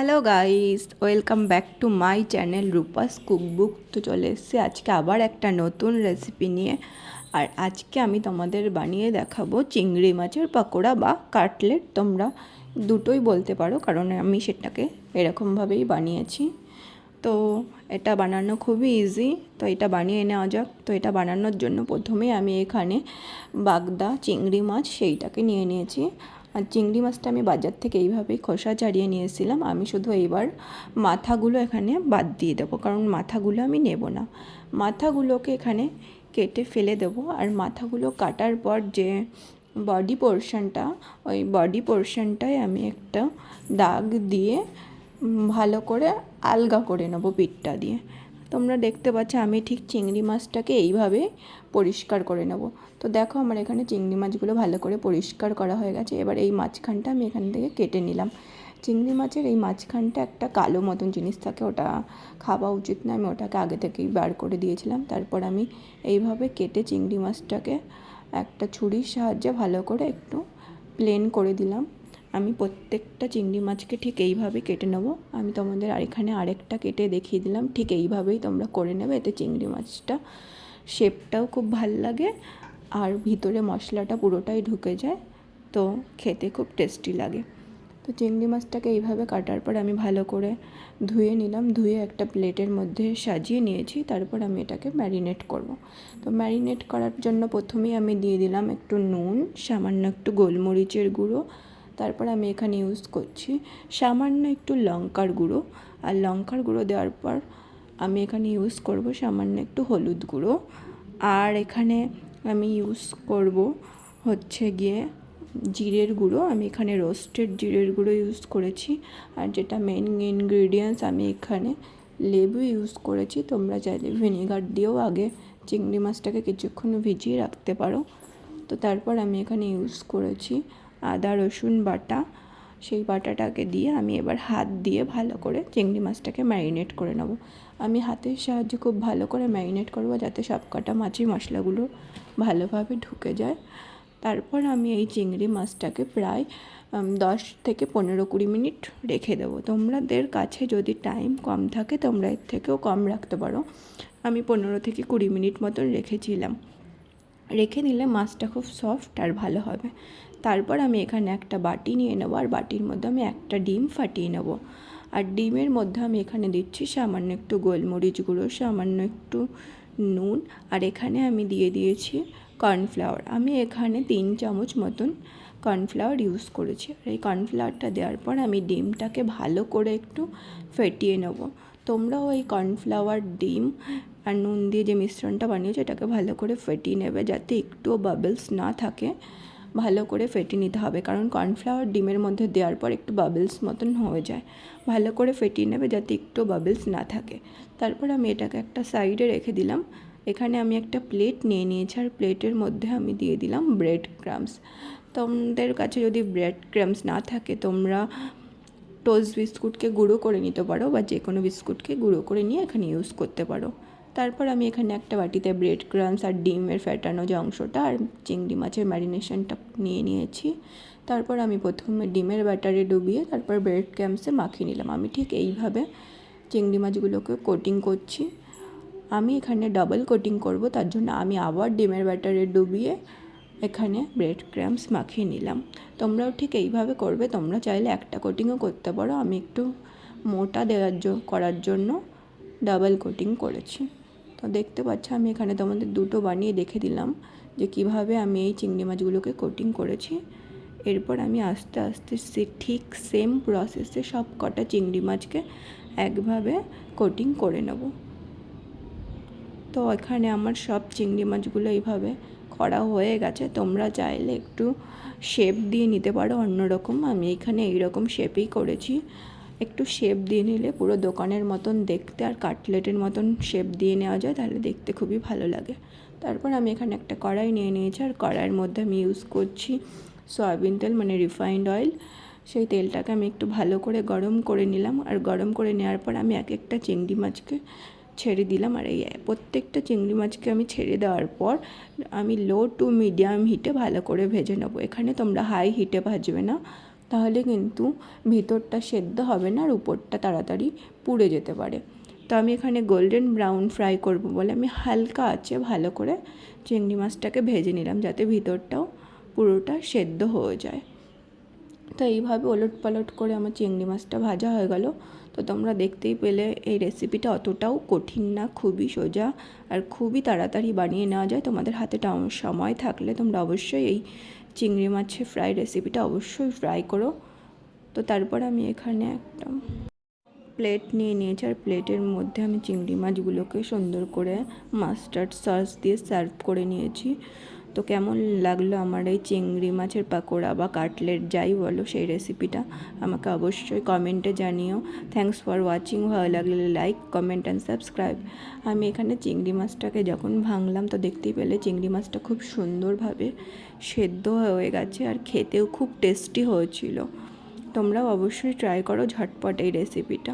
Hello guys welcome back to my channel Rupa's cookbook তো চলে এসেছি আজকে আবার একটা নতুন রেসিপি নিয়ে। আর আজকে আমি তোমাদের বানিয়ে দেখাবো চিংড়ি মাছের পকোড়া বা কাটলেট। তোমরা দুটোই বলতে পারো, কারণ আমি সেটাকে এরকমভাবেই বানিয়েছি। তো এটা বানানো খুবই ইজি তো এটা বানিয়ে নেওয়া যাক। তো এটা বানানোর জন্য প্রথমেই আমি এখানে বাগদা চিংড়ি মাছ সেইটাকে নিয়ে নিয়েছি। আর চিংড়ি মাছটা আমি বাজার থেকে এইভাবেই খোসা ছাড়িয়ে নিয়েছিলাম। আমি শুধু এইবার মাথাগুলো এখানে বাদ দিয়ে দেবো, কারণ মাথাগুলো আমি নেব না। মাথাগুলোকে এখানে কেটে ফেলে দেবো আর মাথাগুলো কাটার পর যে বডি পোর্শনটা, ওই বডি পোর্শনটায় আমি একটা দাগ দিয়ে ভালো করে আলগা করে নেব পিঠটা দিয়ে। তোমরা দেখতে পাচ্ছ, আমি ঠিক চিংড়ি মাছটাকে এইভাবে পরিষ্কার করে নেব। তো দেখো আমার এখানে চিংড়ি মাছগুলো ভালো করে পরিষ্কার করা হয়ে গেছে। এবার এই মাছখানটা আমি এখান থেকে কেটে নিলাম। চিংড়ি মাছের এই মাঝখানটা একটা কালো মতন জিনিস থাকে, ওটা খাওয়া উচিত না। আমি ওটাকে আগে থেকেই বার করে দিয়েছিলাম। তারপর আমি এইভাবে কেটে চিংড়ি মাছটাকে একটা ছুরির সাহায্যে ভালো করে একটু প্লেন করে দিলাম। আমি প্রত্যেকটা চিংড়ি মাছকে ঠিক এইভাবে কেটে নেব। আমি তোমাদের আর এখানে আরেকটা কেটে দেখিয়ে দিলাম। ঠিক এইভাবেই তোমরা করে নেবে। এতে চিংড়ি মাছটা শেপটাও খুব ভালো লাগে আর ভিতরে মশলাটা পুরোটাই ঢুকে যায়। তো খেতে খুব টেস্টি লাগে। তো চিংড়ি মাছটাকে এইভাবে কাটার পর আমি ভালো করে ধুয়ে নিলাম। ধুয়ে একটা প্লেটের মধ্যে সাজিয়ে নিয়েছি। তারপর আমি এটাকে ম্যারিনেট করব। তো ম্যারিনেট করার জন্য প্রথমেই আমি দিয়ে দিলাম একটু নুন, সামান্য একটু গোলমরিচের গুঁড়ো তারপর আমি এখানে ইউজ করছি। সামান্য একটু লঙ্কার গুঁড়ো। আর লঙ্কার গুঁড়ো দেওয়ার পর আমি এখানে ইউজ করব সামান্য একটু হলুদ গুঁড়ো। আর এখানে আমি ইউজ করব হচ্ছে গিয়ে জিরের গুঁড়ো। আমি এখানে রোস্টেড জিরের গুঁড়ো ইউজ করেছি। আর যেটা মেন ইনগ্রিডিয়েন্টস আমি এখানে লেবু ইউজ করেছি। তোমরা চাইলে ভিনেগার দিয়েও আগে চিংড়ি মাছটাকে কিছুক্ষণ ভিজিয়ে রাখতে পারো। তো তারপর আমি এখানে ইউজ করেছি আদা, রসুন বাটা, সেই বাটাটাকে দিয়ে আমি এবার হাত দিয়ে ভালো করে চিংড়ি মাছটাকে ম্যারিনেট করে নেব। আমি হাতের সাহায্যে খুব ভালো করে ম্যারিনেট করব যাতে সব কটা মাছি মশলাগুলো ভালোভাবে ঢুকে যায়। তারপর আমি এই চিংড়ি মাছটাকে প্রায় দশ থেকে পনেরো কুড়ি মিনিট রেখে দেবো। তোমাদের কাছে যদি টাইম কম থাকে তোমরা এর থেকেও কম রাখতে পারো। আমি পনেরো থেকে কুড়ি মিনিট মতন রেখেছিলাম। রেখে দিলে মাছটা খুব সফট আর ভালো হবে। তারপর আমি এখানে একটা বাটি নিয়ে নেব, আর বাটির মধ্যে আমি একটা ডিম ফাটিয়ে নেব। আর ডিমের মধ্যে আমি এখানে দিচ্ছি সামান্য একটু গোলমরিচ গুঁড়ো, সামান্য একটু নুন, আর এখানে আমি দিয়ে দিয়েছি কর্নফ্লাওয়ার আমি এখানে তিন চামচ মতন কর্নফ্লাওয়ার ইউজ করেছি। আর এই কর্নফ্লাওয়ারটা দেওয়ার পর আমি ডিমটাকে ভালো করে একটু ফেটিয়ে নেব। তোমরাও এই কর্নফ্লাওয়ার ডিম আর নুন দিয়ে যে মিশ্রণটা বানিয়েছো, এটাকে ভালো করে ফেটিয়ে নেবে যাতে একটুও বাবলস না থাকে। ভালো করে ফেটে নিতে হবে, কারণ কর্নফ্লাওয়ার ডিমের মধ্যে দেওয়ার পর একটু বাবলস মতন হয়ে যায়। ভালো করে ফেটিয়ে নেবে যাতে একটু বাবলস না থাকে। তারপর আমি এটাকে একটা সাইডে রেখে দিলাম। এখানে আমি একটা প্লেট নিয়ে নিয়েছি আর প্লেটের মধ্যে আমি দিয়ে দিলাম ব্রেড ক্রামস তোমাদের কাছে যদি ব্রেড ক্রামস না থাকে, তোমরা টোস্ট বিস্কুটকে গুঁড়ো করে নিতে পারো বা যে কোনো বিস্কুটকে গুঁড়ো করে নিয়ে এখানে ইউজ করতে পারো। তারপর আমি এখানে একটা বাটিতে ব্রেড ক্রামস আর ডিমের ফ্যাটানো যে অংশটা আর চিংড়ি মাছের ম্যারিনেশনটা নিয়ে নিয়েছি। তারপর আমি প্রথমে ডিমের ব্যাটারে ডুবিয়ে তারপর ব্রেড ক্রামসে মাখিয়ে নিলাম। আমি ঠিক এইভাবে চিংড়ি মাছগুলোকে কোটিং করছি। আমি এখানে ডাবল কোটিং করব, তার জন্য আমি আবার ডিমের ব্যাটারে ডুবিয়ে এখানে ব্রেড ক্রামস মাখিয়ে নিলাম। তোমরাও ঠিক এইভাবে করবে, তোমরা চাইলে একটা কোটিংও করতে পারো। আমি একটু মোটা দেওয়ার করার জন্য ডাবল কোটিং করেছি। তো দেখতে পাচ্ছ, আমি এখানে তোমাদের দুটো বানিয়ে দেখে দিলাম যে কীভাবে আমি এই চিংড়ি মাছগুলোকে কোটিং করেছি। এরপর আমি আস্তে আস্তে সে, ঠিক সেম প্রসেসে সব কটা চিংড়ি মাছকে একভাবে কোটিং করে নেব। তো এখানে আমার সব চিংড়ি মাছগুলো এইভাবে করা হয়ে গেছে। তোমরা চাইলে একটু শেপ দিয়ে নিতে পারো অন্যরকম। আমি এখানে এইরকম শেপেই করেছি। একটু শেপ দিয়ে নিলে পুরো দোকানের মতন দেখতে আর কাটলেটের মতন শেপ দিয়ে নেওয়া যায়, তাহলে দেখতে খুবই ভালো লাগে। তারপর আমি এখানে একটা কড়াই নিয়ে নিয়েছি আর কড়াইয়ের মধ্যে আমি ইউজ করছি সয়াবিন তেল মানে রিফাইন্ড অয়েল সেই তেলটাকে আমি একটু ভালো করে গরম করে নিলাম। আর গরম করে নেওয়ার পর আমি এক একটা চিংড়ি মাছকে ছেড়ে দিলাম। আর এই প্রত্যেকটা চিংড়ি মাছকে আমি ছেড়ে দেওয়ার পর আমি লো টু মিডিয়াম হিটে ভালো করে ভেজে নেব। এখানে তোমরা হাই হিটে ভাজবে না। তাহলে কিন্তু ভিতরটা সেদ্ধ হবে না আর উপরটা তাড়াতাড়ি পুড়ে যেতে পারে। তো আমি এখানে গোল্ডেন ব্রাউন ফ্রাই করব বলে আমি হালকা আছে ভালো করে চিংড়ি মাছটাকে ভেজে নিলাম যাতে ভিতরটাও পুরোটা সেদ্ধ হয়ে যায়। তো এইভাবে ওলট পালট করে আমার চিংড়ি মাছটা ভাজা হয়ে গেল। তো তোমরা দেখতেই পেলে এই রেসিপিটা অতটাও কঠিন না, খুবই সোজা আর খুবই তাড়াতাড়ি বানিয়ে নেওয়া যায়। তোমাদের হাতে সময় থাকলে তোমরা অবশ্যই এই চিংড়ি মাছের ফ্রাই রেসিপিটা অবশ্যই ফ্রাই করো। তো তারপর আমি এখানে একটা প্লেট নিয়ে নিয়েছি আর প্লেটের মধ্যে আমি চিংড়ি মাছগুলোকে সুন্দর করে মাস্টার্ড সস দিয়ে সার্ভ করে নিয়েছি। তো কেমন লাগল আমার এই চিংড়ি মাছের পাকোড়া বা কাটলেট, যাই বলো সেই রেসিপিটা আমাকে অবশ্যই কমেন্টে জানিও। থ্যাংকস ফর ওয়াচিং ভালো লাগলে লাইক কমেন্ট অ্যান্ড সাবস্ক্রাইব আমি এখানে চিংড়ি মাছটাকে যখন ভাঙলাম তো দেখতেই পেলে চিংড়ি মাছটা খুব সুন্দরভাবে সেদ্ধ হয়ে গেছে আর খেতেও খুব টেস্টি হয়েছিল। তোমরাও অবশ্যই ট্রাই করো ঝটপট এই রেসিপিটা